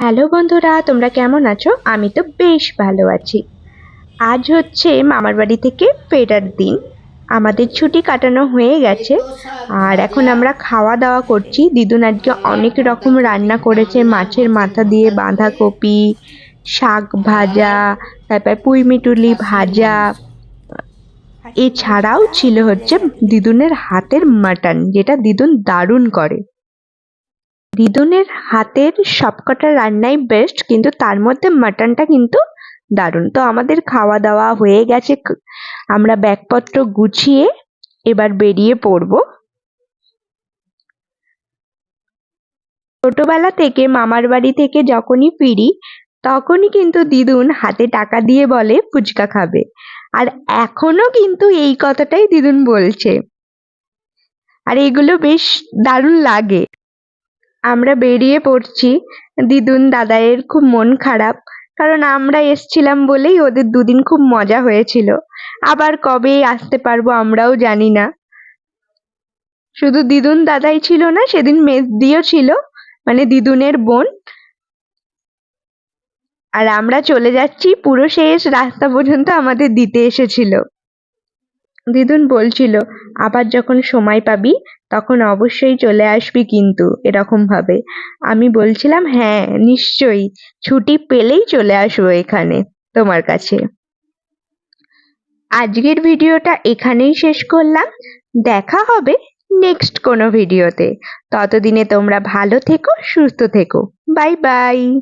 Hello বন্ধুরা, তোমরা কেমন আছো? আমি তো বেশ ভালো আছি। আজ হচ্ছে মামার বাড়ি থেকে ফেরার দিন। আমাদের ছুটি কাটানো হয়ে গেছে। আর এখন আমরা খাওয়া দাওয়া করছি। দিদুন আজকে অনেক রকম রান্না করেছে। মাছের মাথা দিয়ে বাঁধাকপি, শাক ভাজা, তারপর পুঁই মিটুলি ভাজা। এছাড়াও ছিল হচ্ছে দিদুনের হাতের মাটন, যেটা দিদুন দারুণ করে। দিদুনের হাতের সবকটা রান্নাই বেস্ট কিন্তু তার মধ্যে মাটনটা কিন্তু দারুণ। তো আমাদের খাওয়া দাওয়া হয়ে গেছে। আমরা ব্যাগপত্র গুছিয়ে এবার বেরিয়ে পড়ব। ছোটবেলা থেকে, মামার বাড়ি থেকে যখনই ফিরি, তখনই কিন্তু দিদুন হাতে টাকা দিয়ে বলে, ফুচকা খাবে। আর এখনও কিন্তু এই কথাটাই দিদুন বলছে। আর এগুলো বেশ দারুণ লাগে। আমরা বেরিয়ে পড়ছি। দিদুন দাদাইয়ের খুব মন খারাপ, কারণ আমরা এসছিলাম বলেই ওদের দুদিন খুব মজা হয়েছিল। আবার কবে আসতে পারব আমরাও জানি না। শুধু দিদুন দাদাই ছিল না, সেদিন মেজদিও ছিল মানে দিদুনের বোন। আর আমরা চলে যাচ্ছি, পুরো শেষ রাস্তা পর্যন্ত আমাদের দিতে এসেছিল। দিদুন বলছিল আবার যখন সময় পাবি, তখন অবশ্যই চলে আসবি কিন্তু, এরকম ভাবে। আমি বলছিলাম হ্যাঁ নিশ্চয়ই, ছুটি পেলেই চলে আসব এখানে, তোমার কাছে। আজকের ভিডিওটা এখানেই শেষ করলাম। দেখা হবে নেক্সট কোনো ভিডিওতে। ততদিনে তোমরা ভালো থেকো, সুস্থ থেকো। Bye bye.